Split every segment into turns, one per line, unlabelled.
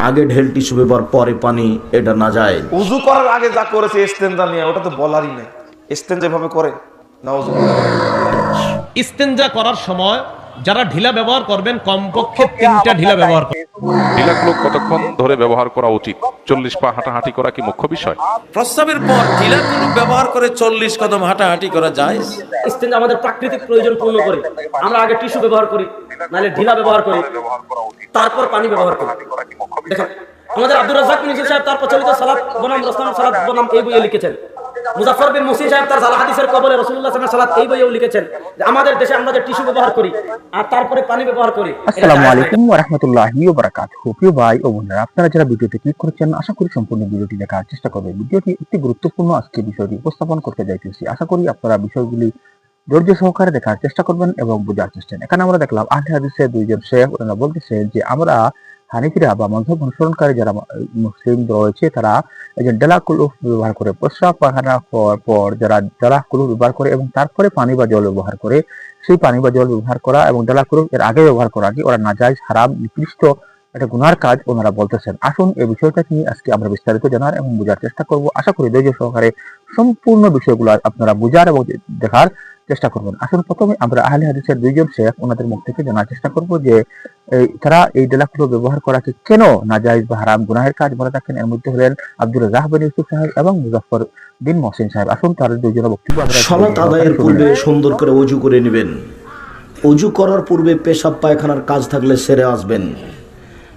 আগে ঢেল tissue paper পরে পানি এটা না যায়।
উজু করার আগে যা করেছে ইস্তেঞ্জা নিয়ে ওটা তো বলারই নেই। ইস্তেঞ্জা যেভাবে করে? না
ইস্তেঞ্জা করার সময় যারা ঢিলা ব্যবহার করবেন কমপক্ষে তিনটা ঢিলা ব্যবহার করবেন
ঢিলাগুলো কতক্ষণ ধরে ব্যবহার করা উচিত? চল্লিশ পা হাঁটাহাঁটি করা কি মুখ্য বিষয়?
প্রস্রাবের পর ঢিলাগুলো ব্যবহার করে চল্লিশ কদম হাঁটাহাঁটি করা যায়।
স্টেঞ্জ আমাদের প্রাকৃতিক প্রয়োজন পূর্ণ করে। আমরা আগে টিস্যু ব্যবহার করি নাহলে ঢিলা ব্যবহার করি তারপর পানি ব্যবহার করি। দেখেন আমাদের আব্দুর রাজ্জাক মিনিসি সাহেব তার প্রচলিত সালাত বনাম রসলাম সালাত বনাম এই বইয়ে লিখেছেন। মুজাফর বিন মুসি সাহেব তার সালাহ হাদিসের কবলে রসুল্লাহ সাল্লাল্লাহু সালাত এই বইয়েও লিখেছেন যে আমাদের দেশে আমরা যে টিস্যু ব্যবহার করি আর তারপরে পানি ব্যবহার করি
আসসালামু আলাইকুম ওয়া রাহমাতুল্লাহি ওয়া বারাকাতুহু প্রিয় ভাই ও বোনেরা আপনারা যারা ভিডিওতে ক্লিক করেছেন আশা করি সম্পূর্ণ ভিডিওটি দেখার চেষ্টা করবেন। ভিডিওটি একটি গুরুত্বপূর্ণ আজকে বিষয়টি উপস্থাপন করতে যাইতেছি। আশা করি আপনারা বিষয়গুলি ধৈর্য সহকারে দেখার চেষ্টা করবেন এবং বোঝার চেষ্টা। এখানে আমরা দেখলাম আহলে হাদিসের দুইজন শেখ ওনারা বলতেছেন যে আমরা হানিফিরা বা মধ্যম অনুসরণকারী যারা মুসলিম রয়েছে, তারা যে ডেলা কুলুফ ব্যবহার করে প্রস্রাব পায়খানা হওয়ার পর যারা ডেলা কুলুফ ব্যবহার করে এবং তারপরে পানি বা জল ব্যবহার করে, সেই পানি বা জল ব্যবহার করা এবং ডেলা কুলুফ এর আগে ব্যবহার করা কি ওরা নাজাইজ হারাম, নিকৃষ্ট একটা গুনার কাজ ওনারা বলতেছেন। আসুন এই বিষয়টা নিয়ে আজকে আমরা বিস্তারিত জানার এবং বোঝার চেষ্টা করব। আশা করি ধৈর্য সহকারে সম্পূর্ণ বিষয়গুলো আপনারা বোঝার এবং দেখার চেষ্টা করবেন। আসুন প্রথমে আমরা আহলে হাদিসের দুইজন শেখ ওনাদের মুখ থেকে জানার চেষ্টা করব যে তারা এই ডেলাগুলো ব্যবহার করাকে কেন নাজাইজ বা হারাম গুনাহের কাজ বলে থাকেন? এর মধ্যে হলেন আব্দুল রাজাহ বিন ইউসুফ সাহেব এবং মুজাফর বিন মহসিন সাহেব। আসুন তাদের দুইজনের বক্তব্য
সলাত আদায়ের পূর্বে সুন্দর করে অজু করে নেবেন। অজু করার পূর্বে পেশাব পায়খানার কাজ থাকলে সেরে আসবেন।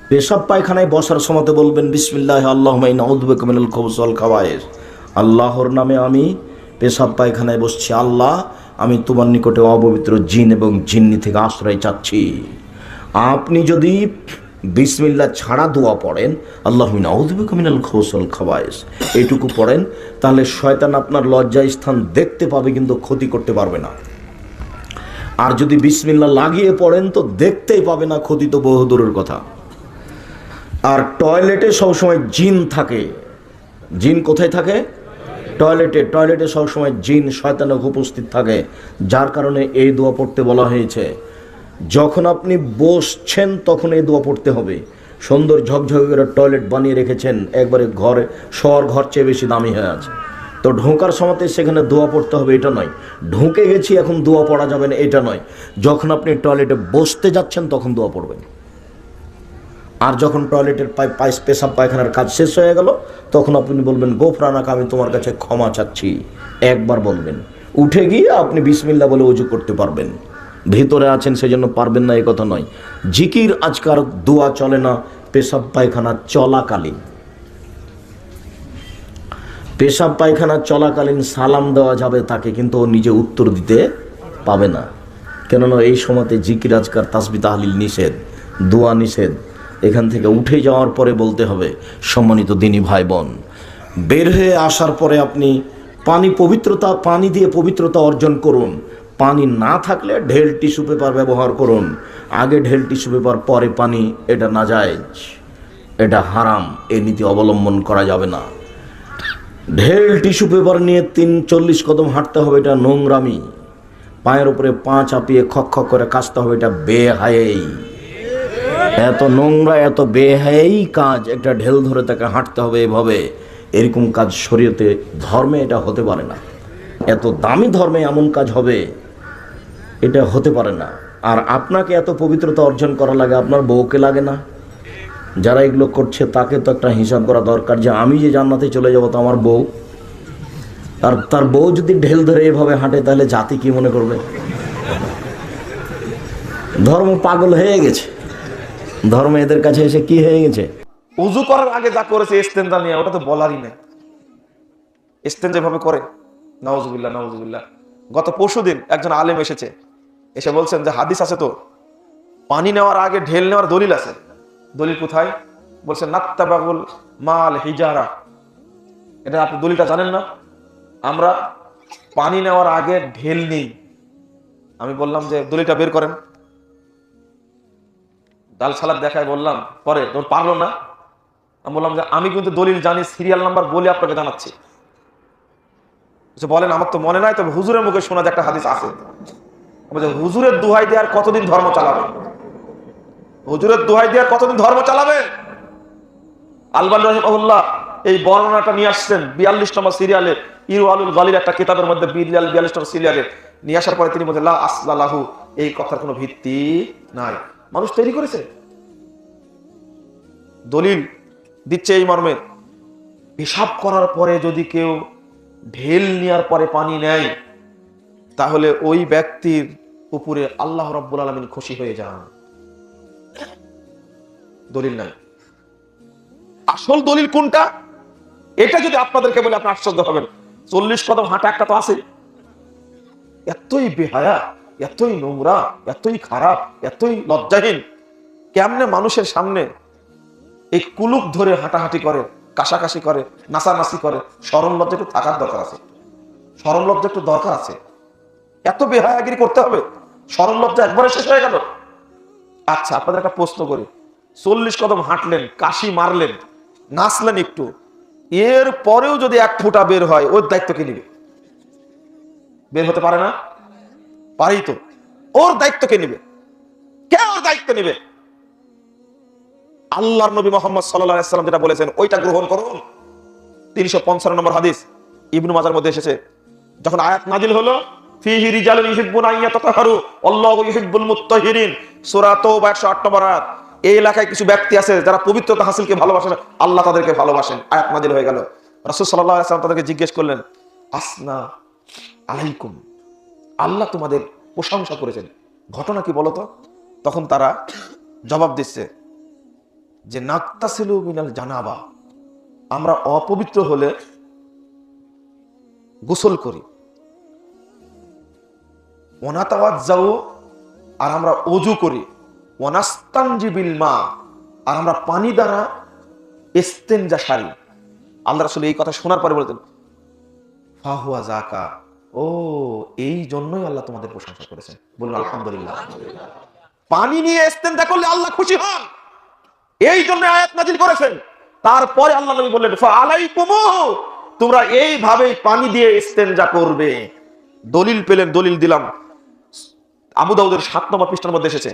পেশাব পায়খানায় বসার সময়তে বলবেন বিসমিল্লাহ আল্লাহ মাইনাউদ্বেকমিনুল খবসল খাওয়ায়ের আল্লাহর নামে আমি পেশাব পায়খানায় বসছি। আল্লাহ আমি তোমার নিকটে অপবিত্র জিন এবং জিন্নি থেকে আশ্রয় চাচ্ছি। আপনি যদি বিসমিল্লা ছাড়া দোয়া পড়েন, আল্লাহ মিনাউদ্বেকমিনাল খবসল খাওয়ায়েস এইটুকু পড়েন, তাহলে শয়তান আপনার লজ্জায় স্থান দেখতে পাবে কিন্তু ক্ষতি করতে পারবে না। আর যদি বিসমিল্লা লাগিয়ে পড়েন, তো দেখতেই পাবে না, ক্ষতি তো বহুদূরের কথা। আর টয়লেটে সবসময় জিন থাকে। জিন কোথায় থাকে? টয়লেটে টয়লেটে সবসময় জিন শয়তানক উপস্থিত থাকে, যার কারণে এই দোয়া পড়তে বলা হয়েছে। যখন আপনি বসছেন, তখন এই দোয়া পড়তে হবে। সুন্দর ঝকঝকে করে টয়লেট বানিয়ে রেখেছেন, একবারে ঘরে, শহর ঘর চেয়ে বেশি দামি হয়ে আছে। তো ঢোকার সময়তে সেখানে দোয়া পড়তে হবে, এটা নয়। ঢুকে গেছি, এখন দোয়া পড়া যাবে না, এটা নয়। যখন আপনি টয়লেটে বসতে যাচ্ছেন, তখন দোয়া পড়বেন। আর যখন টয়লেটের পেশাব পায়খানার কাজ শেষ হয়ে গেল, তখন আপনি বলবেন গোফরানাক আমি তোমার কাছে ক্ষমা চাচ্ছি। একবার বলবেন। উঠে গিয়ে আপনি বিসমিল্লা বলে উজু করতে পারবেন। ভেতরে আছেন সেজন্য পারবেন না এই কথা নয়। জিকির আজকার দোয়া চলে না, পেশাব পায়খানা চলাকালীন। পেশাব পায়খানা চলাকালীন সালাম দেওয়া যাবে তাকে, কিন্তু ও নিজে উত্তর দিতে পাবে না। কেননা এই সময়তে জিকির আজকার তাসবি তাহলিল নিষেধ, দোয়া নিষেধ এখান থেকে উঠে যাওয়ার পরে বলতে হবে, সম্মানিত দিনী ভাই বোন বের হয়ে আসার পরে আপনি পানি পবিত্রতা, পানি দিয়ে পবিত্রতা অর্জন করুন। পানি না থাকলে ঢেল টিস্যু পেপার ব্যবহার করুন। আগে ঢেল টিস্যু পেপার, পরে পানি, এটা না যায় এটা হারাম এই নীতি অবলম্বন করা যাবে না। ঢেল টিস্যু পেপার নিয়ে তিন চল্লিশ কদম হাঁটতে হবে, এটা নোংরামি। পায়ের উপরে পা চাপিয়ে খক খক করে কাচতে হবে, এটা বেহায়েই। এত নোংরা, এত বেহাই কাজ, একটা ঢেল ধরে তাকে হাঁটতে হবে এভাবে। এরকম কাজ শরীয়তে ধর্মে এটা হতে পারে না। এত দামি ধর্মে এমন কাজ হবে, এটা হতে পারে না। আর আপনাকে এত পবিত্রতা অর্জন করা লাগে, আপনার বউকে লাগে না। যারা এগুলো করছে, তাকে তো একটা হিসাব করা দরকার যে আমি যে জান্নাতে চলে যাব, তো আমার বউ। আর তার বউ যদি ঢেল ধরে এভাবে হাঁটে, তাহলে জাতি কি মনে করবে? ধর্ম পাগল হয়ে গেছে। ধর্ম এদের কাছে এসে কি হয়ে গেছে?
উজু করার আগে যা করেছে ইস্তেঞ্জা নিয়ে, ওটা তো বলারই নেই। ইস্তেঞ্জা যেভাবে করে নওয়াজুবিল্লাহ নওয়াজুবিল্লাহ গত পরশু দিন একজন আলেম এসেছে, এসে বলছেন যে, হাদিস আছে তো পানি নেওয়ার আগে ঢেল নেওয়ার দলিল আছে। দলিল কোথায়? বলছেন নাত্তাবাগুল মাল হিজারা। এটা আপনি দলিলটা জানেন না? আমরা পানি নেওয়ার আগে ঢেল নেই। আমি বললাম যে, দলিলটা বের করেন। ডাল সালাদ দেখায় বললাম, পরে তোর পারল না। আমি বললাম যে, আমি কিন্তু দলিল জানি সিরিয়াল নাম্বার বলে আপনাকে জানাচ্ছি। বলেন, আমার তো মনে নাই, তবে হুজুরের মুখে শোনা যে একটা হাদিস আছে। হুজুরের দুহাই দেওয়ার কতদিন ধর্ম চালাবে হুজুরের দুহাই দেওয়ার কতদিন ধর্ম চালাবে আলবান রহিমাহুল্লাহ এই বর্ণনাটা নিয়ে আসছেন বিয়াল্লিশ নম্বর সিরিয়ালে ইরু আলুল গালির একটা কিতাবের মধ্যে বিয়াল বিয়াল্লিশ নম্বর সিরিয়ালে নিয়ে আসার পরে তিনি বলছেন আসলাহু এই কথার কোনো ভিত্তি নাই। মানুষ তৈরি করেছে। দলিল দিচ্ছে এই মর্মে, পেশাব করার পরে যদি কেউ ঢেল নেওয়ার পরে পানি নেয়, তাহলে ওই ব্যক্তির উপরে আল্লাহ রব্বুল আলমিন খুশি হয়ে যান। দলিল নাই। আসল দলিল কোনটা? এটা যদি আপনাদেরকে বলে, আপনি আশ্চর্য হবেন। চল্লিশ কদম হাঁটা একটা তো আছে। এতই বেহায়া। এতই নোংরা, এতই খারাপ, এতই লজ্জাহীন। কেমনে মানুষের সামনে এই কুলুক ধরে হাঁটাহাঁটি করে, কাশাকাশি করে, নাচানাচি করে সরম লজ্জা একটু থাকার দরকার আছে। সরম লজ্জা একটু দরকার আছে। এত বেহায়াগিরি করতে হবে। সরম লজ্জা একবারে শেষ হয়ে গেল। আচ্ছা আপনাদের একটা প্রশ্ন করি। চল্লিশ কদম হাঁটলেন, কাশি মারলেন, নাচলেন একটু। এর পরেও যদি এক ফুটা বের হয়, ওর দায়িত্ব কে নিবে? বের হতে পারে না? পারেই তো ওর দায়িত্ব কে নিবে? কে ওর দায়িত্ব নিবে? আল্লাহর নবী মোহাম্মদ সাল্লাম যেটা বলেছেন, ওইটা গ্রহণ করুন। তিনশো পঞ্চান্ন নম্বর হাদিস ইবনু মাজার মধ্যে এসেছে। যখন আয়াত নাজিল হলো, ফিহি রিজালুন ইউহিব্বুনা আন আল্লাহু ইউহিব্বুল মুত্তাহিরিন। সূরা তাওবা 108 নম্বর আয়াত। এই এলাকায় কিছু ব্যক্তি আছে যারা ভালোবাসেন, আল্লাহ তাদেরকে ভালোবাসেন। নাজিল হয়ে তাদেরকে জিজ্ঞেস করলেন, আসনা আলাইকুম। আল্লাহ তোমাদের প্রশংসা করেছেন। ঘটনা কি বলতো? তখন তারা জবাব দিচ্ছে যে, নাক্তাসিলু মিনাল জানাবা। আমরা অপবিত্র হলে গোসল করি। ওনাতাওয়াত যাও আর আমরা অজু করি। ওয়ানাস্তানজিবিল মা, আর আমরা পানি দ্বারা ইস্তেনজা সারি। আল্লাহ রাসূল এই কথা শোনার পরে বলতেন, ফাহুয়া জাকা ও, এই জন্যই আল্লাহ তোমাদের প্রশংসা করেছেন। বলুন আলহামদুলিল্লাহ। পানি নিয়ে ইস্তেনজা করলে আল্লাহ খুশি হন। এই জন্য আয়াত নাজিল করেছেন। তারপরে আল্লাহ নবী বললেন তোমরা এইভাবে পানি দিয়ে ইস্তেনজা করবে। দলিল পেলেন, দলিল দিলাম। আবু দাউদের সাত নম্বর পৃষ্ঠার মধ্যে এসেছে।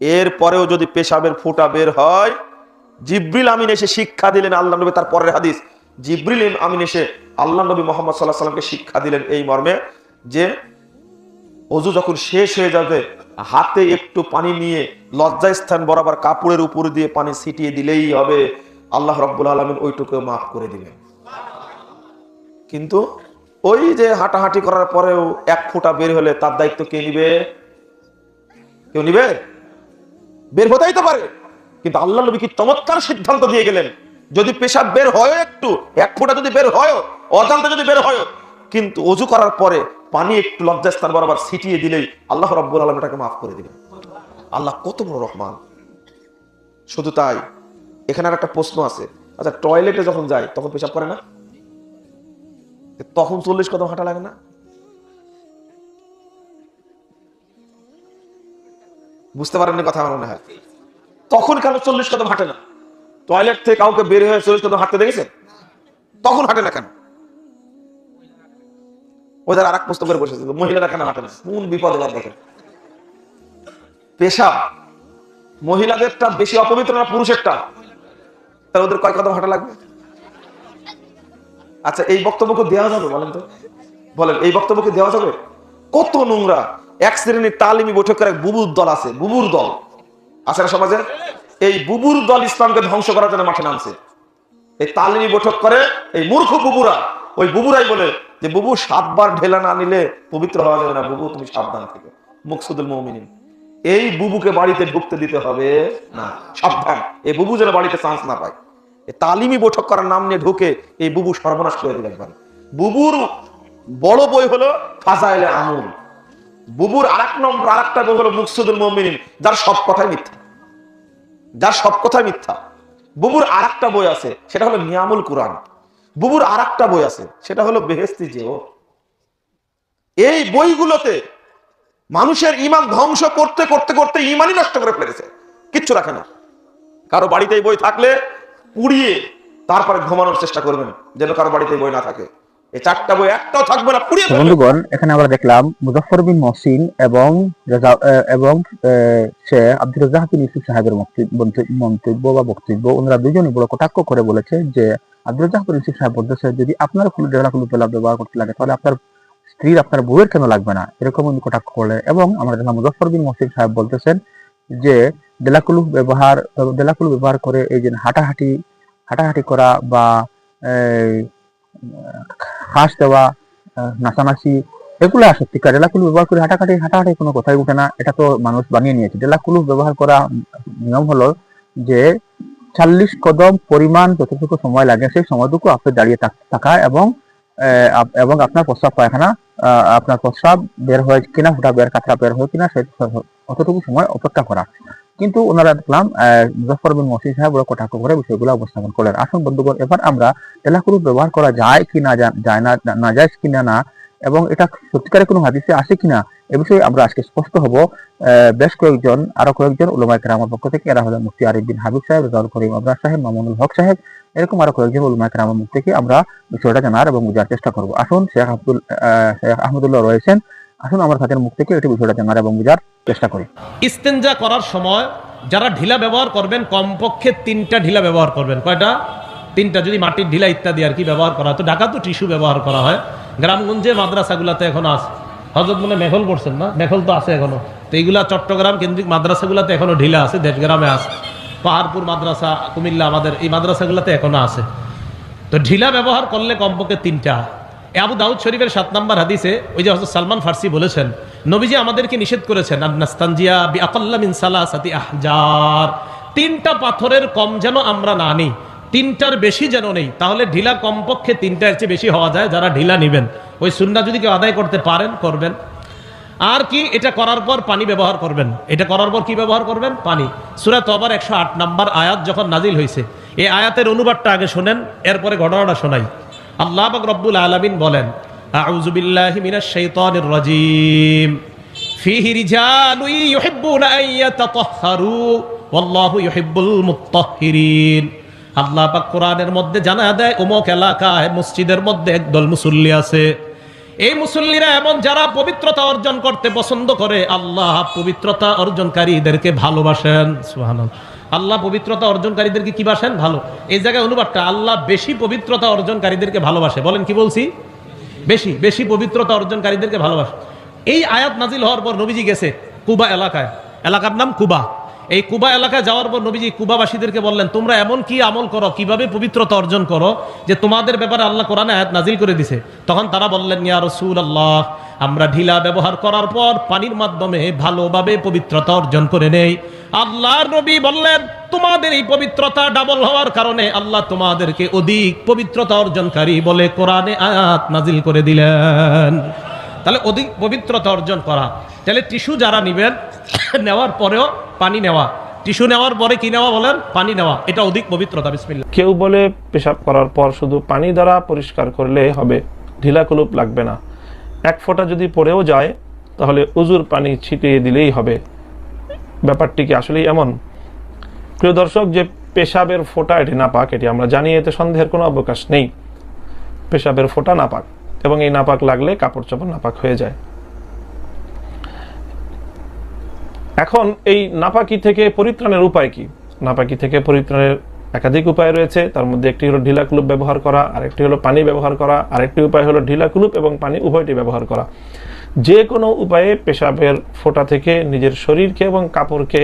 এর পরেও যদি পেশাবের ফুটা বের হয়, জিব্রিল আমিন এসে শিক্ষা দিলেন আল্লাহ নবী তার পরের হাদিস। জিব্রিল আমিন এসে আল্লাহ নবী মোহাম্মদ সাল্লাহ সাল্লামকে শিক্ষা দিলেন এই মর্মে যে অজু যখন শেষ হয়ে যাবে, হাতে একটু পানি নিয়ে লজ্জাস্থান বরাবর কাপড়ের উপর দিয়ে পানি ছিটিয়ে দিলেই হবে। আল্লাহ রব্বুল আলমিন ওইটুকু মাফ করে দিবেন। কিন্তু ওই যে হাঁটাহাঁটি করার পরেও এক ফোঁটা বের হলে তার দায়িত্ব কে নিবে? কেউ নিবে? বের হতেই তো পারে। কিন্তু আল্লাহ নবী কি চমৎকার সিদ্ধান্ত দিয়ে গেলেন? যদি পেশাব বের হয় একটু, এক ফোঁটা যদি বের হয় অজান্তে যদি বের হয় কিন্তু অজু করার পরে পানি একটু লজ্জাস্থান বরাবর ছিটিয়ে দিলেই আল্লাহ রব্বুল আলম এটাকে মাফ করে দিবেন। আল্লাহ কত বড় রহমান। শুধু তাই, এখানে আর একটা প্রশ্ন আছে। আচ্ছা টয়লেটে যখন যায়, তখন পেশাব করে না? তখন চল্লিশ কদম হাঁটা লাগে না? বুঝতে পারেননি কথা আমার মনে হয়। তখন কেন চল্লিশ কদম হাঁটে না? টয়লেট থেকে কাউকে বের হয়ে চল্লিশ কদম হাঁটতে দেখেছেন? তখন হাঁটে না কেন? ওদের আর এক প্রশ্ন করে বসেছে মহিলারা কেন হাঁটে না? কোন বিপদ দেখেন। মহিলাদেরটা বেশি অপবিত্র না পুরুষেরটা? তাহলে ওদের কয় হাঁটা লাগবে? আচ্ছা এই বক্তব্যকে দেওয়া যাবে বলেন তো? বলেন, এই বক্তব্যকে দেওয়া যাবে? কত নোংরা, এক শ্রেণির তালিমি বৈঠকের এক বুবুর দল আছে, বুবুর দল। আছে না সমাজে? এই বুবুর দল ইসলামকে ধ্বংস করার জন্য মাঠে নামছে। এই তালিমি বৈঠক করে এই মূর্খ বুবুরা, ওই বুবুরাই বলে যে, বুবু, সাতবার ঢেলা না নিলে পবিত্র হওয়া যাবে না। বুবু, তুমি সাবধান থেকে। মুকসুদুল মমিনিন, এই বুবুকে বাড়িতে ঢুকতে দিতে হবে না। সাবধান। এই বুবু যেন বাড়িতে চান্স না পায়। এই তালিমি বৈঠক করার নাম নিয়ে ঢুকে এই বুবু সর্বনাশ করে দিল একবার বুবুর বড় বই হলো ফাজাইলে আমুল। বুবুর আর এক নম্বর আর একটা বই হলো মুকসুদুল মমিনিন, যার সব কথাই মিথ্যা। যার সব কথাই মিথ্যা। বুবুর আর একটা বই আছে, সেটা হলো নিয়ামুল কোরআন। বুবুর আর একটা বই আছে, সেটা হলো বেহেস্তি যেও এই বইগুলোতে মানুষের ইমান ধ্বংস করতে করতে করতে ইমানই নষ্ট করে ফেলেছে। কিচ্ছু রাখে না। কারও বাড়িতে বই থাকলে পুড়িয়ে তারপরে ঘুমানোর চেষ্টা করবেন, যেন কারও বাড়িতে বই না থাকে। এই চারটা বই একটাও থাকবে না পুড়িয়ে
বন্ধুগণ এখানে আমরা দেখলাম মুজফর বিন মহসিন এবং এবং শেখ আব্দুল ইউসুফ সাহেবের মন্তব্য বা বক্তব্য। ওনারা দুজনই বড় কটাক্ষ করে বলেছে যে আব্দুল রাজাক ইউসুফ সাহেব বলতেছে যদি আপনার কোনো ডেলা কোনো পেলা ব্যবহার করতে লাগে তাহলে আপনার স্ত্রীর আপনার বউয়ের কেন লাগবে না? এরকম উনি কটাক্ষ করলেন এবং আমরা দেখলাম মুজফর বিন মহসিন সাহেব বলতেছেন যে ডেলাকুলু ব্যবহার ডেলাকুলু ব্যবহার করে এই যে হাঁটাহাঁটি হাঁটাহাঁটি করা বা হাঁস দেওয়া নাচানাচি, এগুলো সত্যিকার। ডেলাকুলু ব্যবহার করে হাঁটাহাঁটি হাঁটাহাঁটি কোনো কথাই উঠে না। এটা তো মানুষ বানিয়ে নিয়েছে। ডেলাকুলু ব্যবহার করা নিয়ম হলো যে চাল্লিশ কদম পরিমাণ যতটুকু সময় লাগে, সেই সময়টুকু আপনি দাঁড়িয়ে থাক- এবং এবং আপনার প্রস্রাব পায়খানা আপনার প্রস্রাব বের হয়ে কিনা ফুটা বের, কাতরা বের হয়ে কিনা সেই অতটুকু সময় অপেক্ষা করা। কিন্তু ওনারা দেখলাম মুজফর বিন মসিদ সাহেব ওরা কটাক্ষ করে বিষয়গুলো উপস্থাপন করলেন। আসুন বন্ধুগণ, এবার আমরা এলাকুরু ব্যবহার করা যায় কি না যায় না না যায় কিনা না এবং এটা সত্যিকারের কোনো হাদিসে আসে কিনা এ বিষয়ে আমরা আজকে স্পষ্ট হব। বেশ কয়েকজন, আরও কয়েকজন উলমায় কেরামের পক্ষ থেকে, এরা হলেন মুফতি আরিফ বিন হাবিব সাহেব, রেজাউল করিম আবরার সাহেব, মামুনুল হক সাহেব, এরকম আরও কয়েকজন উলমায় কেরামের মুখ থেকে আমরা বিষয়টা জানার এবং বোঝার চেষ্টা করব। আসুন শেখ আব্দুল শেখ আহমদুল্লাহ রয়েছেন। আসুন আমরা তাদের মুখ থেকে একটি বিষয়টা জানার এবং বোঝার চেষ্টা করি।
ইস্তেঞ্জা করার সময় যারা ঢিলা ব্যবহার করবেন, কমপক্ষে তিনটা ঢিলা ব্যবহার করবেন। কয়টা? তিনটা, যদি মাটির ঢিলা ইত্যাদি আর কি ব্যবহার করা তো ঢাকা তো টিস্যু ব্যবহার করা হয়। গ্রামগঞ্জের মাদ্রাসাগুলোতে এখন আছে। হজরত মনে মেঘল পড়ছেন না? মেঘল তো আছে এখনও। তো এইগুলা চট্টগ্রাম কেন্দ্রিক মাদ্রাসাগুলোতে এখনও ঢিলা আছে, দেশগ্রামে আছে। পাহাড়পুর মাদ্রাসা, কুমিল্লা আমাদের এই মাদ্রাসাগুলোতে এখনও আছে। তো ঢিলা ব্যবহার করলে কমপক্ষে তিনটা। আবু দাউদ শরীফের সাত নম্বর হাদিসে ওই যে হযরত সালমান ফার্সি বলেছেন, নবীজি আমাদেরকে নিষেধ করেছেন তিনটা পাথরের কম যেন আমরা না নিই, তিনটার বেশি যেন নেই, তাহলে ঢিলা কমপক্ষে তিনটার চেয়ে বেশি হওয়া যায় যারা ঢিলা নেবেন। ওই সুন্না যদি কেউ আদায় করতে পারেন, করবেন। আর কি, এটা করার পর পানি ব্যবহার করবেন। এটা করার পর কি ব্যবহার করবেন? পানি। সুরা তবার একশো আট নম্বর আয়াত যখন নাজিল হয়েছে এই আয়াতের অনুবাদটা আগে শোনেন, এরপরে ঘটনাটা শোনাই। আল্লাহ রব্বুল আলামিন বলেন আল্লাহ কোরআনের মধ্যে জানা দেয় মসজিদের মধ্যে একদল মুসল্লি আছে। এই মুসল্লিরা এমন, যারা পবিত্রতা অর্জন করতে পছন্দ করে, আল্লাহ পবিত্রতা অর্জনকারীদেরকে ভালোবাসেন। আল্লাহ পবিত্রতা অর্জনকারীদেরকে কি বাসেন? ভালো। এই জায়গায় অনুবাদটা, আল্লাহ বেশি পবিত্রতা অর্জনকারীদেরকে ভালোবাসে। বলেন কি বলছি? বেশি বেশি পবিত্রতা অর্জনকারীদেরকে ভালোবাসে। এই আয়াত নাজিল হওয়ার পর নবীজি গেছে কুবা এলাকায়। এলাকার নাম কুবা। এই কুবা এলাকায় যাওয়ার পর নবীজি কুবাবাসীদেরকে বললেন, তোমরা এমন কি আমল করো, কীভাবে পবিত্রতা অর্জন করো, যে তোমাদের ব্যাপারে আল্লাহ কোরআনে আয়াত নাজিল করে দিছে? তখন তারা বললেন, ইয়া রসুল আল্লাহ আমরা ঢিলা ব্যবহার করার পর পানির মাধ্যমে ভালোভাবে পবিত্রতা অর্জন করে নেই। আল্লাহর নবী বললেন, তোমাদের এই পবিত্রতা ডাবল হওয়ার কারণে আল্লাহ তোমাদেরকে অধিক পবিত্রতা অর্জনকারী বলে কোরআনে আয়াত নাজিল করে দিলেন। তাহলে অধিক পবিত্রতা অর্জন করা। তাহলে টিস্যু যারা নিবেন, নেওয়ার পরেও পানি নেওয়া। টিস্যু নেওয়ার পরে কি নেওয়া বলেন? পানি নেওয়া। এটা অধিক পবিত্রতা, বিসমিল্লাহ।
কেউ বলে পেশাব করার পর শুধু পানি দ্বারা পরিষ্কার করলে হবে, ঢিলা কুলুপ লাগবে না। এক ফোঁটা যদি পড়েও যায়, তাহলে উজুর পানি ছিটিয়ে দিলেই হবে। ব্যাপারটি কি আসলেই এমন? প্রিয় দর্শক, যে পেশাবের ফোঁটা এটি না পাক এটি আমরা জানি, এতে সন্দেহের কোনো অবকাশ নেই। পেশাবের ফোঁটা নাপাক। এবং এই নাপাক লাগলে কাপড় চোপড় নাপাক হয়ে যায়। এখন এই নাপাকি থেকে পরিত্রাণের উপায় কি? নাপাকি থেকে পরিত্রাণের একাধিক উপায় রয়েছে। তার মধ্যে একটি হলো ঢিলা কুলুপ ব্যবহার করা, আরেকটি হলো পানি ব্যবহার করা, আরেকটি উপায় হলো ঢিলা কুলুপ এবং পানি উভয়টি ব্যবহার করা। যে কোনো উপায়ে পেশাবের ফোঁটা থেকে নিজের শরীরকে এবং কাপড়কে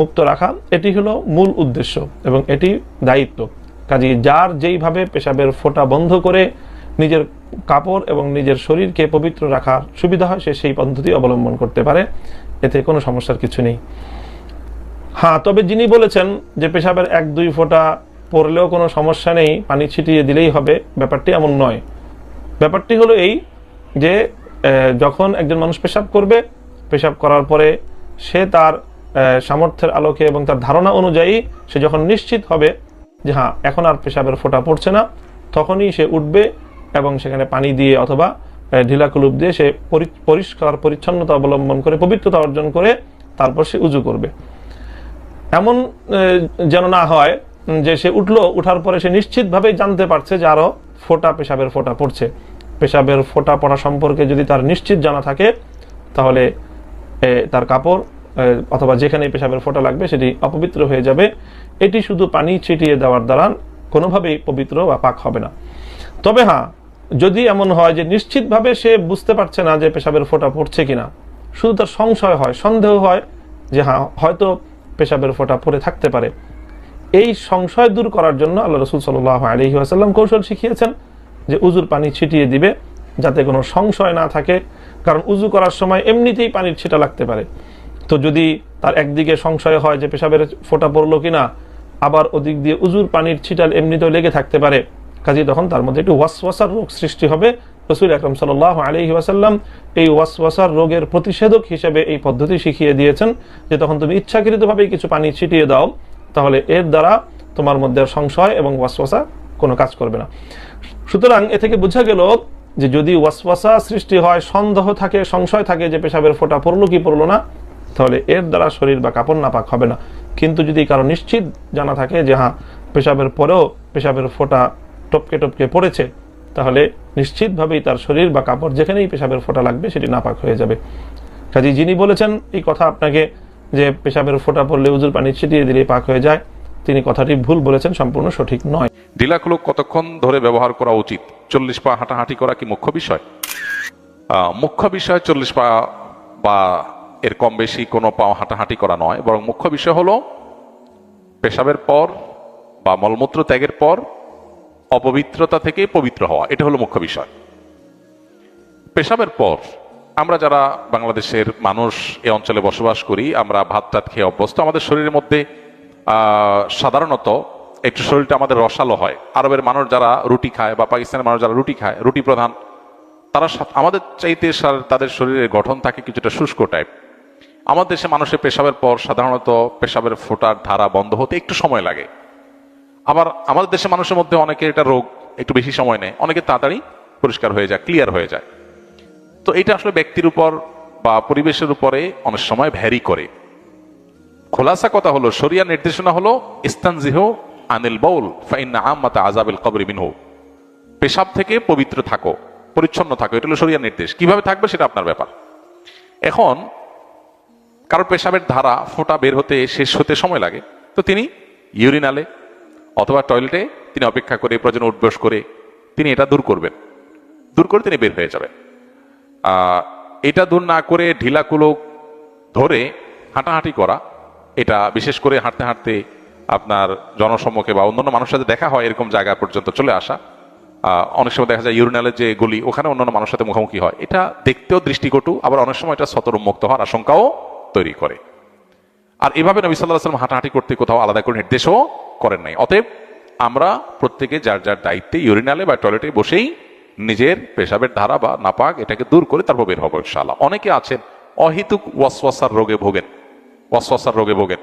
মুক্ত রাখা, এটি হলো মূল উদ্দেশ্য এবং এটি দায়িত্ব। কাজে যার যেইভাবে পেশাবের ফোঁটা বন্ধ করে নিজের কাপড় এবং নিজের শরীরকে পবিত্র রাখার সুবিধা হয়, সে সেই পদ্ধতি অবলম্বন করতে পারে। এতে কোনো সমস্যার কিছু নেই। হ্যাঁ তবে যিনি বলেছেন যে পেশাবের এক দুই ফোঁটা পড়লেও কোনো সমস্যা নেই, পানি ছিটিয়ে দিলেই হবে, ব্যাপারটি এমন নয়। ব্যাপারটি হলো এই যে যখন একজন মানুষ পেশাব করবে, পেশাব করার পরে সে তার সামর্থ্যের আলোকে এবং তার ধারণা অনুযায়ী সে যখন নিশ্চিত হবে যে হ্যাঁ এখন আর পেশাবের ফোঁটা পড়ছে না, তখনই সে উঠবে এবং সেখানে পানি দিয়ে অথবা ঢিলা কুলুপ দিয়ে সে পরিষ্কার পরিচ্ছন্নতা অবলম্বন করে, পবিত্রতা অর্জন করে তারপর সে উজু করবে। এমন যেন না হয় যে সে উঠল, উঠার পরে সে নিশ্চিতভাবে জানতে পারছে যে আরও ফোঁটা পেশাবের ফোঁটা পড়ছে। পেশাবের ফোঁটা পড়া সম্পর্কে যদি তার নিশ্চিত জানা থাকে, তাহলে তার কাপড় অথবা যেখানে পেশাবের ফোঁটা লাগবে, সেটি অপবিত্র হয়ে যাবে। এটি শুধু পানি ছিটিয়ে দেওয়ার দ্বারা কোনোভাবেই পবিত্র বা পাক হবে না। তবে হ্যাঁ যদি এমন হয় যে নিশ্চিতভাবে সে বুঝতে পারছে না যে পেশাবের ফোঁটা পড়ছে কিনা, শুধু তার সংশয় হয়, সন্দেহ হয় যে হ্যাঁ হয়তো পেশাবের ফোঁটা পড়ে থাকতে পারে। এই সংশয় দূর করার জন্য আল্লাহ রসুল সাল্লাহ আলহি আসাল্লাম কৌশল শিখিয়েছেন যে উজুর পানি ছিটিয়ে দিবে যাতে কোনো সংশয় না থাকে, কারণ উজু করার সময় এমনিতেই পানির ছিটা লাগতে পারে। তো যদি তার একদিকে সংশয় হয় যে পেশাবের ফোঁটা পড়ল কিনা, আবার ওদিক দিয়ে উজুর পানির ছিটাল এমনিতেও লেগে থাকতে পারে কাজে তখন তার মধ্যে একটু ওয়াসওয়াসার রোগ সৃষ্টি হবে। রসুল আকরম সাল আলহি ওয়াসাল্লাম এই ওয়াসওয়াসার রোগের প্রতিষেধক হিসেবে এই পদ্ধতি শিখিয়ে দিয়েছেন যে তখন তুমি ইচ্ছাকৃতভাবে কিছু পানি ছিটিয়ে দাও, তাহলে এর দ্বারা তোমার মধ্যে সংশয় এবং ওয়াসওয়াসা কোনো কাজ করবে না। সুতরাং এ থেকে বোঝা গেল যে যদি ওয়াসওয়াসা সৃষ্টি হয়, সন্দেহ থাকে, সংশয় থাকে যে পেশাবের ফোঁটা পড়ল কি পড়ল না, তাহলে এর দ্বারা শরীর বা কাপড় নাপাক হবে না। কিন্তু যদি কারও নিশ্চিত জানা থাকে যে হ্যাঁ পেশাবের পরেও পেশাবের ফোঁটা টপকে টপকে পড়েছে, তাহলে নিশ্চিতভাবেই তার শরীর বা কাপড় যেখানেই পেশাবের ফোঁটা লাগবে সেটি নাপাক হয়ে যাবে। কাজে যিনি বলেছেন, এই কথা আপনাকে যে পেশাবের ফোঁটা পড়লে উজুর পানি ছিটিয়ে দিলে পাক হয়ে যায়, তিনি কথাটি ভুল বলেছেন, সম্পূর্ণ সঠিক নয়।
ঢিলাগুলো কতক্ষণ ধরে ব্যবহার করা উচিত? চল্লিশ পা হাঁটাহাঁটি করা কি মুখ্য বিষয়? মুখ্য বিষয় চল্লিশ পা বা এর কম বেশি কোনো পা হাঁটাহাঁটি করা নয়, বরং মুখ্য বিষয় হলো পেশাবের পর বা মলমূত্র ত্যাগের পর অপবিত্রতা থেকে পবিত্র হওয়া, এটা হলো মুখ্য বিষয়। পেশাবের পর, আমরা যারা বাংলাদেশের মানুষ এ অঞ্চলে বসবাস করি, আমরা ভাত টাত খেয়ে অভ্যস্ত, আমাদের শরীরের মধ্যে সাধারণত একটু শরীরটা আমাদের রসালো হয়। আরবের মানুষ যারা রুটি খায় বা পাকিস্তানের মানুষ যারা রুটি খায়, রুটি প্রধান, তারা আমাদের চাইতে তাদের শরীরের গঠন থাকে কিছুটা শুষ্ক টাইপ আমাদের দেশে মানুষের পেশাবের পর সাধারণত পেশাবের ফোটার ধারা বন্ধ হতে একটু সময় লাগে। আবার আমাদের দেশের মানুষের মধ্যে অনেকের এটা রোগ একটু বেশি সময় নেয়। অনেকে তাড়াতাড়ি পরিষ্কার হয়ে যায় ক্লিয়ার হয়ে যায়। তো এটা আসলে ব্যক্তির উপর বা পরিবেশের উপরে অনেক সময় ভ্যারি করে। খোলাসা কথা হলো শরিয়া নির্দেশনা হলো, ইস্তানজিহ আনিল বাউল, ফাইন্না আজাবিল কবরি মিনহু। পেশাব থেকে পবিত্র থাকো, পরিচ্ছন্ন থাকো, এটা হলো শরিয়া নির্দেশ। কীভাবে থাকবে সেটা আপনার ব্যাপার। এখন কারোর পেশাবের ধারা, ফোঁটা বের হতে শেষ হতে সময় লাগে। তো তিনি ইউরিনালে অথবা টয়লেটে তিনি অপেক্ষা করে প্রয়োজন উঠবস করে তিনি এটা দূর করবেন। দূর করে তিনি বের হয়ে যাবেন। এটা দূর না করে ঢিলাকুলো ধরে হাঁটাহাঁটি করা, এটা বিশেষ করে হাঁটতে হাঁটতে আপনার জনসম্মুখে বা অন্যান্য মানুষের সাথে দেখা হয় এরকম জায়গা পর্যন্ত চলে আসা। অনেক সময় দেখা যায় ইউরিনালের যে গলি, ওখানে অন্যান্য মানুষের সাথে মুখোমুখি হয়। এটা দেখতেও দৃষ্টিকটু, আবার অনেক সময় এটা সতর উন্মুক্ত হওয়ার আশঙ্কাও তৈরি করে। আর এভাবে নবী সাল্লাহ সাল্লাম হাঁটাহাঁটি করতে কোথাও আলাদা করে নির্দেশও করেন নাই। অতএব আমরা প্রত্যেকে যার যার দায়িত্বে ইউরিনালে বা টয়লেটে বসেই নিজের পেশাবের ধারা বা নাপাক এটাকে দূর করে তারপর বের হব ইনশাআল্লাহ। অনেকে আছেন, অহিতুক ওয়াসওয়াসার রোগে ভোগেন, ওয়াসওয়াসার রোগে ভোগেন।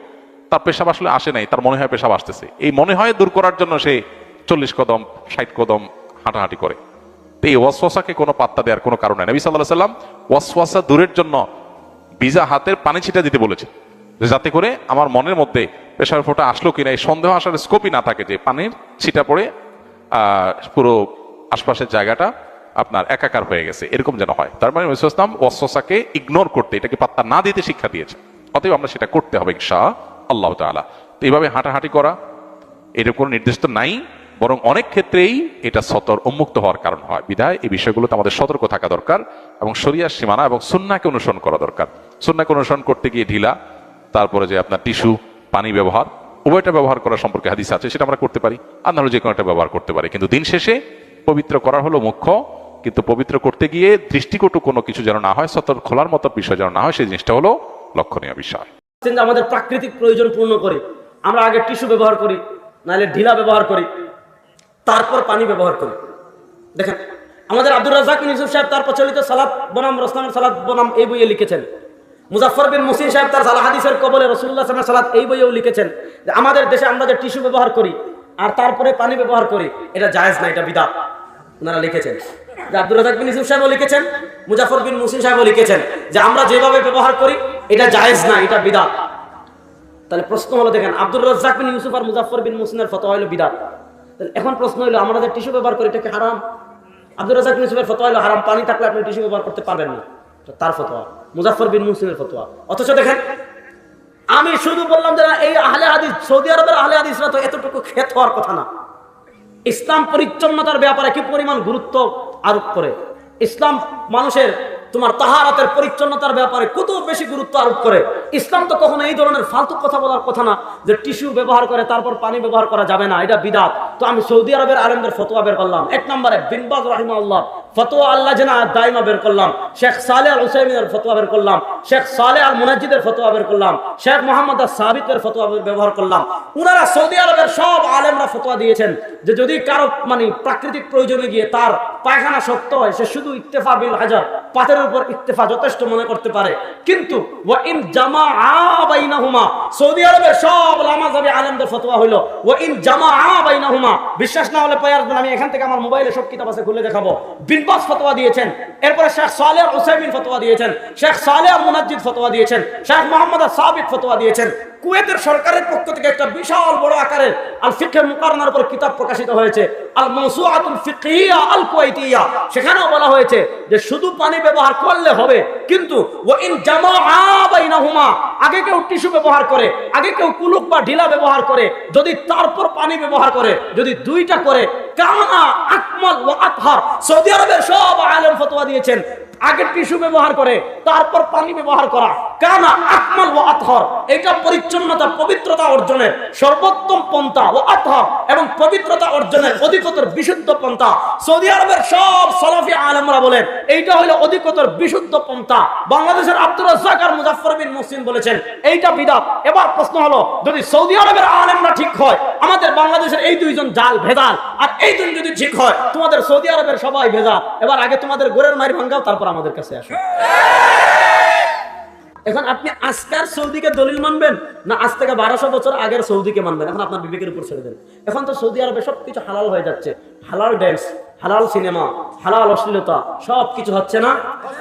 তার পেশাব আসলে আসে নাই, তার মনে হয় পেশাব আসতেছে। এই মনে হয় দূর করার জন্য সে চল্লিশ কদম, ষাট কদম হাঁটাহাঁটি করে। তো এই ওয়াসওয়াসাকে কোনো পাত্তা দেওয়ার কোনো কারণ নাই। নবী সাল্লাহ সাল্লাম ওয়াসওয়াসা দূরের জন্য ভিজা হাতের পানি ছিটা দিতে বলেছেন। যে যাতে করে আমার মনের মধ্যে প্রেশার ফোটা আসলো কিনা, এই সন্দেহ আসার স্কোপই না থাকে যে পানির ছিটা পড়ে পুরো আশপাশের জায়গাটা আপনার একাকার হয়ে গেছে। এরকম যেন হয়। তার মানে ইসলাম ওয়াসওয়াসাকে ইগনোর করতে, এটাকে পাত্তা না দিতে শিক্ষা দিয়েছে। অতএব আমরা সেটা করতে হবে ইনশা আল্লাহ তাআলা। তো এইভাবে হাঁটাহাঁটি করা এরকম কোনো নির্দেশ তো নাই, বরং অনেক ক্ষেত্রেই এটা সতর উন্মুক্ত হওয়ার কারণ হয়। বিধায় এই বিষয়গুলোতে আমাদের সতর্ক থাকা দরকার এবং শরিয়ার সীমানা এবং সুন্নাকে অনুসরণ করা দরকার। সুন্নাকে অনুসরণ করতে গিয়ে ঢিলা তারপরে যে আপনার টিস্যু, পানি ব্যবহার, উভয়টা ব্যবহার করা সম্পর্কে হাদিস আছে, সেটা আমরা করতে পারি। আর নাহলে যে একটা ব্যবহার করতে পারি। কিন্তু দিন শেষে পবিত্র করা হলো মুখ্য, কিন্তু পবিত্র করতে গিয়ে দৃষ্টিকটু কোনো কিছু যেন না হয় সতর খোলার মতো বিষয় যেন না হয়, সেই জিনিসটা হলো লক্ষণীয় বিষয়।
আমাদের প্রাকৃতিক প্রয়োজন পূর্ণ করে, আমরা আগে টিস্যু ব্যবহার করি, নাহলে ঢিলা ব্যবহার করি, তারপর পানি ব্যবহার করি। দেখেন, আমাদের আব্দুর রাজাক ইউসুফ সাহেব তার প্রচলিত সালাদ বনাম রসলাম সালাদ বনাম এই বইয়ে লিখেছেন। মুজাফর বিন মুসিন সাহেব তার সালা হাদিসের কবলে রসুল্লাহ সাল্লাহ সালাদ এই বইয়েও লিখেছেন যে আমাদের দেশে আমরা যে টিস্যু ব্যবহার করি আর তারপরে পানি ব্যবহার করি, এটা জায়েজ না, এটা বিদাত। ওনারা লিখেছেন। যে আব্দুর রাজাক বিন ইউসুফ সাহেবও লিখেছেন মুজাফর বিন মুসিন সাহেবও লিখেছেন যে আমরা যেভাবে ব্যবহার করি, এটা জায়েজ না, এটা বিদাত। তাহলে প্রশ্ন হলো, দেখেন, আব্দুর রাজ্জাক বিন ইউসুফ আর মুজাফর বিন মুসিনের ফতোয়া হলো বিদাত। তাহলে এখন প্রশ্ন হলো, আমরা যে টিস্যু ব্যবহার করি, এটা কি হারাম? আব্দুর রাজাক বিন ইউসুফের ফতোয়া হলো হারাম, পানি থাকলে আপনি টিস্যু ব্যবহার করতে পারবেন না। তার ফতোয়া মুজাফর বিন মুসলিমের ফতোয়া। অথচ দেখেন, আমি শুধু বললাম যে এই আহলে হাদিস, সৌদি আরবের আহলে হাদিসরা তো এতটুকু খেত হওয়ার কথা না। ইসলাম পরিচ্ছন্নতার ব্যাপারে কি পরিমাণ গুরুত্ব আরোপ করে? ইসলাম মানুষের তোমার তাহারাতের পরিচ্ছন্নতার ব্যাপারে কত বেশি গুরুত্ব আরোপ করে? ইসলাম তো কখনো এই ধরনের ফালতু কথা বলার কথা না, যে টিস্যু ব্যবহার করে, তারপর পানি ব্যবহার করা যাবে না, এটা বিদাত। তো আমি সৌদি আরবের আলেমদের ফতোয়া বের করলাম। এক নম্বরে বিনবাজ রাহিমাল্লাহ ফতোয়া আল্লাহ জেনা দাইমা বের করলাম। শেখ সালে আল হুসাইনের ফতোয়া বের করলাম। শেখ সালে আল মুনাজিদের ফতোয়া বের করলাম। শেখ মোহাম্মদ সাবিতের ফতোয়া ব্যবহার করলাম। উনারা সৌদি আরবের সব আলেমরা ফতোয়া দিয়েছেন যে যদি কারও মানে প্রাকৃতিক প্রয়োজনে গিয়ে তার পায়খানা শক্ত হয়, সে শুধু ইত্তেফা বিল হাজার, পাতের উপর ইত্তেফা যথেষ্ট মনে করতে পারে। কিন্তু ওয়া ইন জামা বাইনাহুমা, সৌদি আরবের সব লামাজাবি আলেমদের ফতোয়া হইল। ওয়া ইন জামা বাইনাহুমা, বিশ্বাস না হলে আসবেন আমি এখান থেকে আমার মোবাইলে সব কিতাব আছে খুলে দেখাবো। বিনবাস ফতোয়া দিয়েছেন। এরপরে শেখ সালেহ উসাইমিন ফতোয়া দিয়েছেন। শেখ সালেহ মুনাজ্জিদ ফতোয়া দিয়েছেন। শেখ মোহাম্মদ সাবিক ফতোয়া দিয়েছেন। কুয়েতের সরকারের পক্ষ থেকে একটা বিশাল বড় আকারের আল ফিকহের মুকারনার উপর কিতাব প্রকাশিত হয়েছে। আল মৌসুআতুল ফিকহিয়া আল কুয়াইতিয়া সেখানেও বলা হয়েছে যে শুধু পানি ব্যবহার করলে হবে, কিন্তু ওয়া ইন জামাআ বাইনাহুমা, আগে কেউ টিস্যু ব্যবহার করে, আগে কেউ কুলুক বা ঢিলা ব্যবহার করে, যদি তারপর পানি ব্যবহার করে, যদি দুইটা করে কানা আকমাল ওয়া আতহার সৌদি আরবের সব আলেম ফতোয়া দিয়েছেন। আগে টিস্যু ব্যবহার করে, তারপর পানি ব্যবহার করা। কানা আকমাল ও আতহর। এটা পরিচ্ছন্নতা, পবিত্রতা অর্জনের সর্বোত্তম পন্থা ও আতহর এবং পবিত্রতা অর্জনের অধিকতর বিশুদ্ধ পন্থা। সৌদি আরবের সব সলাফি আলমরা বলেন, এইটা হলো অধিকতর বিশুদ্ধ পন্থা। বাংলাদেশের আব্দুর রাজ্জাক আর মুজাফফর বিন মুসলিম বলেছেন, এইটা বিদাত। এবার প্রশ্ন হলো, যদি সৌদি আরবের আলেমরা ঠিক হয়, আমাদের বাংলাদেশের এই দুইজন জাল ভেদাল আর এই দুজন যদি ঠিক হয়, তোমাদের সৌদি আরবের সবাই ভেজাল। এবার আগে তোমাদের গোরের মারি ভাঙ্গাও, তারপর আমাদের কাছে আসুন। এখন আপনি আজকার সৌদিকে দলিল মানবেন না আজ থেকে বারোশো বছর আগের সৌদিকে মানবেন? এখন আপনার বিবেকের উপর ছেড়ে দেন। এখন তো সৌদি আরবে সবকিছু হালাল হয়ে যাচ্ছে। হালাল ড্যান্স হালাল সিনেমা হালাল অশ্লীলতা সব কিছু হচ্ছে না?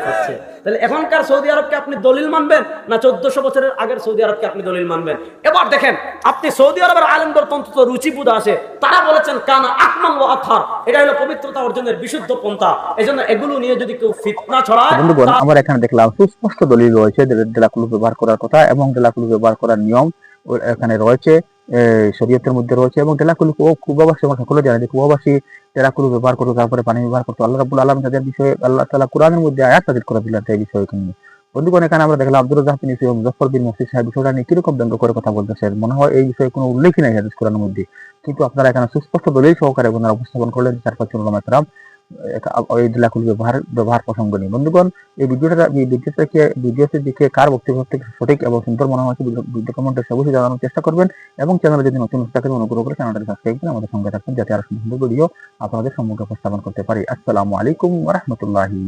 হচ্ছে। তাহলে এখনকার সৌদি আরবকে আপনি দলিল মানবেন না চোদ্দশো বছরের আগের সৌদি আরবকে আপনি দলিল মানবেন? এবার দেখেন আপনি সৌদি আরবের আলেমদের তন্ত্র তো রুচিপুদা আছে। তারা বলেছেন কানা আকমাল ও আথার এটা হলো পবিত্রতা অর্জনের বিশুদ্ধ পন্থা। এই জন্য এগুলো নিয়ে যদি কেউ ফিতনা ছড়ায়
বন্ধুগণ আমরা এখানে দেখলাম সুস্পষ্ট দলিল রয়েছে ডেলাকুলু ব্যবহার করার কথা এবং ডেলাকুলু ব্যবহার করার নিয়ম এখানে রয়েছে। শরীয়তের মধ্যে রয়েছে এবং ডেলাকুলু ও কুবাবাসী আমরা সকলে জানি যে কুবাবাসী ডেলাকুলু ব্যবহার করতো তারপরে পানি ব্যবহার করতো আল্লাহ রাবুল আলম তাদের বিষয়ে, আল্লাহ তালা কোরআনের মধ্যে আয়াত নাজিল করে দিলেন এই বিষয়ে নিয়ে বন্ধুগণ, এখানে আমরা দেখলাম আব্দুল রাজাহ বিন ইউসুফ মুজফর বিন মুফতি সাহেব বিষয়টা নিয়ে কীরকম ব্যঙ্গ করে কথা বলতেছেন? মনে হয় এই বিষয়ে কোনো উল্লেখই নাই হাদিস কোরআনের মধ্যে। কিন্তু আপনারা এখানে সুস্পষ্ট দলিল সহকারে ওনারা উপস্থাপন করলেন চার পাঁচ একরাম ব্যবহার ব্যবহার প্রসঙ্গ নিয়ে বন্ধুগণ, এই ভিডিওটা এই ভিডিও দেখে কার বক্তব্য থেকে সঠিক এবং সুন্দর মনে হয়েছে ভিডিও কমেন্টে অবশ্যই জানানোর চেষ্টা করবেন এবং চ্যানেলে যদি নতুন থাকেন, অনুগ্রহ করে চ্যানেলটি সাবস্ক্রাইব করে আমাদের সঙ্গে থাকবেন যাতে আরও সুন্দর ভিডিও আপনাদের সম্মুখে উপস্থাপন করতে পারি। আসসালামু আলাইকুম রহমতুল্লাহি